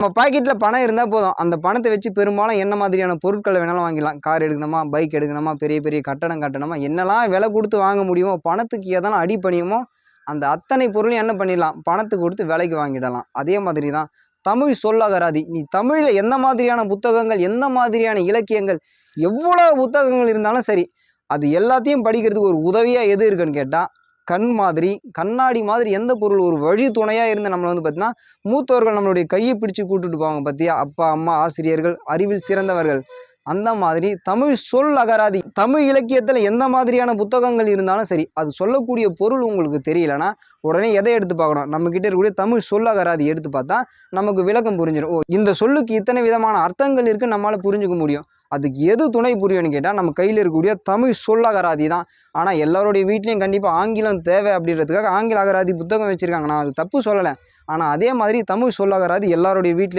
நம்ம பாக்கெட்டில் பணம் இருந்தால் போதும். அந்த பணத்தை வச்சு பெரும்பாலும் என்ன மாதிரியான பொருட்களை வேணாலும் வாங்கிடலாம். கார் எடுக்கணுமா பைக் எடுக்கணுமா பெரிய பெரிய கட்டடம் கட்டணுமா என்னெல்லாம் விலை கொடுத்து வாங்க முடியுமோ பணத்துக்கு எதெல்லாம் அடிப்பணியுமோ அந்த அத்தனை பொருளையும் என்ன பண்ணிடலாம். பணத்துக்கு கொடுத்து விலைக்கு வாங்கிடலாம். அதே மாதிரி தான் தமிழ் சொல்லகராதி. நீ தமிழில் எந்த மாதிரியான புத்தகங்கள் எந்த மாதிரியான இலக்கியங்கள் எவ்வளோ புத்தகங்கள் இருந்தாலும் சரி அது எல்லாத்தையும் படிக்கிறதுக்கு ஒரு உதவியாக எது இருக்குன்னு கேட்டால் கண் மாதிரி கண்ணாடி மாதிரி எந்த பொருள் ஒரு வழி துணையாக இருந்து நம்மளை வந்து பார்த்தீங்கன்னா மூத்தவர்கள் நம்மளுடைய கையை பிடிச்சு கூட்டுட்டு போவாங்க பார்த்தியா அப்பா அம்மா ஆசிரியர்கள் அறிவில் சிறந்தவர்கள். அந்த மாதிரி தமிழ் சொல் அகராதி தமிழ் இலக்கியத்தில் எந்த மாதிரியான புத்தகங்கள் இருந்தாலும் சரி அது சொல்லக்கூடிய பொருள் உங்களுக்கு தெரியலனா உடனே எதை எடுத்து பார்க்கணும்? நம்மக்கிட்ட இருக்கக்கூடிய தமிழ் சொல் அகராதி எடுத்து பார்த்தா நமக்கு விளக்கம் புரிஞ்சிடும் ஓ இந்த சொல்லுக்கு இத்தனை விதமான அர்த்தங்கள் இருக்குது நம்மளால் புரிஞ்சுக்க முடியும். அதுக்கு எது துணை புரியும்னு கேட்டால் நம்ம கையில் இருக்கக்கூடிய தமிழ் சொல் அகராதி தான். ஆனால் எல்லாருடைய வீட்லேயும் கண்டிப்பாக ஆங்கிலம் தேவை அப்படின்றதுக்காக ஆங்கில அகராதி புத்தகம் வச்சுருக்காங்க. நான் அது தப்பு சொல்லலை. ஆனால் அதே மாதிரி தமிழ் சொல் அகராதி எல்லாருடைய வீட்லேயும்